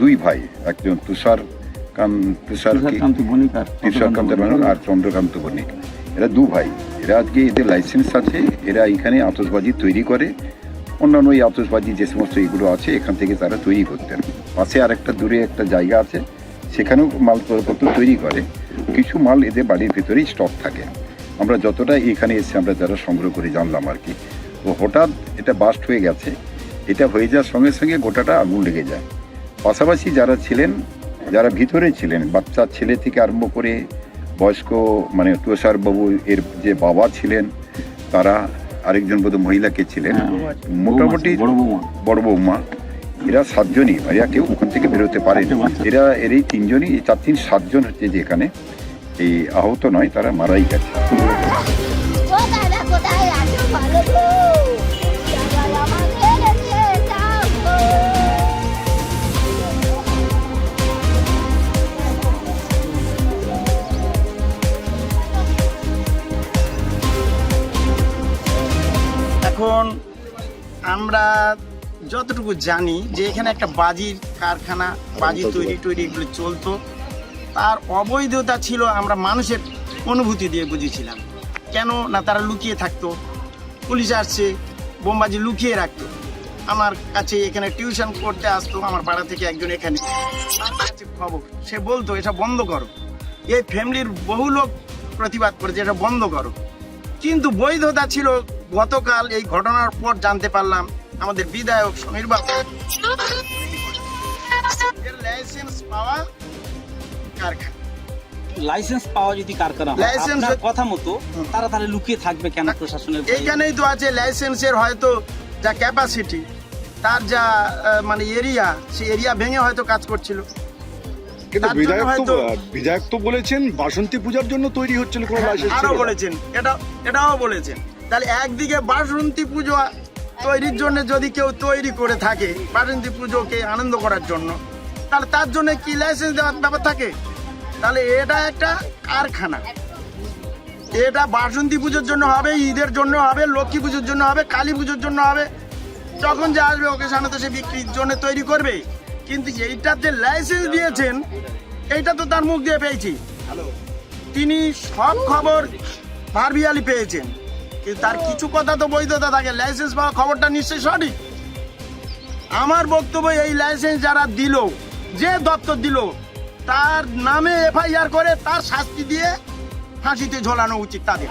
দুই ভাই একজন তুষার তুষার তুষারকান্ত বণিক আর চন্দ্রকান্ত বণিক এরা দু ভাই। এরা আজকে এদের লাইসেন্স আছে। এরা এখানে আতসবাজি তৈরি করে। অন্যান্য এই আতসবাজি যে সমস্ত এগুলো আছে এখান থেকে তারা তৈরি করতেন। পাশে আর একটা দূরে একটা জায়গা আছে। সেখানেও মাল মালপত্র তৈরি করে। কিছু মাল এদের বাড়ির ভিতরেই স্টক থাকে। আমরা যতটা এখানে এসে আমরা যারা সংগ্রহ করে জানলাম আর কি। তো হঠাৎ এটা বাস্ট হয়ে গেছে। এটা হয়ে যাওয়ার সঙ্গে সঙ্গে গোটাটা আগুন লেগে যায়। পাশাপাশি যারা ছিলেন যারা ভিতরে ছিলেন বাচ্চা ছেলে থেকে আরম্ভ করে বয়স্ক মানে তুষার বাবু এর যে বাবা ছিলেন তারা আরেকজন বোধ মহিলাকে ছিলেন। হ্যাঁ, মোটামুটি বড় বৌমা। এরা সাতজনই এরা কেউ ওখান থেকে বেরোতে পারে আচ্ছা, এরা এর এই তিনজনই এই চার তিন সাতজন হচ্ছে যে এখানে এই আহত নয় তারা মারাই গেছে। এখন আমরা যতটুকু জানি যে এখানে একটা বাজির কারখানা বাজি তৈরি তৈরি এগুলো চলতো। তার অবৈধতা ছিল আমরা মানুষের অনুভূতি দিয়ে বুঝেছিলাম। কেন না তারা লুকিয়ে থাকতো? পুলিশ আসছে বোমবাজি লুকিয়ে রাখতো। আমার কাছে এখানে টিউশন করতে আসতো আমার পাড়া থেকে একজন এখানে। খবর সে বলতো এটা বন্ধ করো। এই ফ্যামিলির বহু লোক প্রতিবাদ করেছে এটা বন্ধ করো। কিন্তু বৈধতা ছিল গতকাল এই ঘটনার পর জানতে পারলাম আমাদের বিধায়ক সমীর বাবু। লাইসেন্স পাওয়া কারখানা। লাইসেন্স পাওয়া যদি কারখানা লাইসেন্স- আপনার কথা মতো তারা তাহলে লুকিয়ে থাকবে কেন প্রশাসনের এইখানেই তো আছে লাইসেন্সের হয়তো যা ক্যাপাসিটি তার যা মানে এরিয়া সেই এরিয়া ভেঙে হয়তো কাজ করছিল। কিন্তু বিধায়ক তো বিধায়ক তো বলেছেন বাসন্তী পূজার জন্য তৈরি হচ্ছিল কোনো লাইসেন্স আরও বলেছেন। এটা এটাও বলেছেন। তাহলে একদিকে বাসন্তী পুজো তৈরির জন্য যদি কেউ তৈরি করে থাকে বাসন্তী পুজোকে আনন্দ করার জন্য তাহলে তার জন্য কি লাইসেন্স দেওয়ার ব্যাপার থাকে? তাহলে এটা একটা কারখানা। এটা বাসন্তী পুজোর জন্য হবে ঈদের জন্য হবে লক্ষ্মী পুজোর জন্য হবে কালী পুজোর জন্য হবে। যখন যে আসবে ওকে সামনে তো সে বিক্রির জন্য তৈরি করবে। কিন্তু এইটার যে লাইসেন্স দিয়েছেন এইটা তো তার মুখ দিয়ে পেয়েছি। তিনি সব খবর ভারবিয়ালি পেয়েছেন। কিন্তু তার কিছু কথা তো বৈধতা থাকে লাইসেন্স পাওয়া খবরটা নিশ্চয়ই সঠিক। আমার বক্তব্য এই লাইসেন্স যারা দিল যে দপ্তর দিল তার নামে এফআইআর করে তার শাস্তি দিয়ে ফাঁসিতে ঝোলানো উচিত তাদের।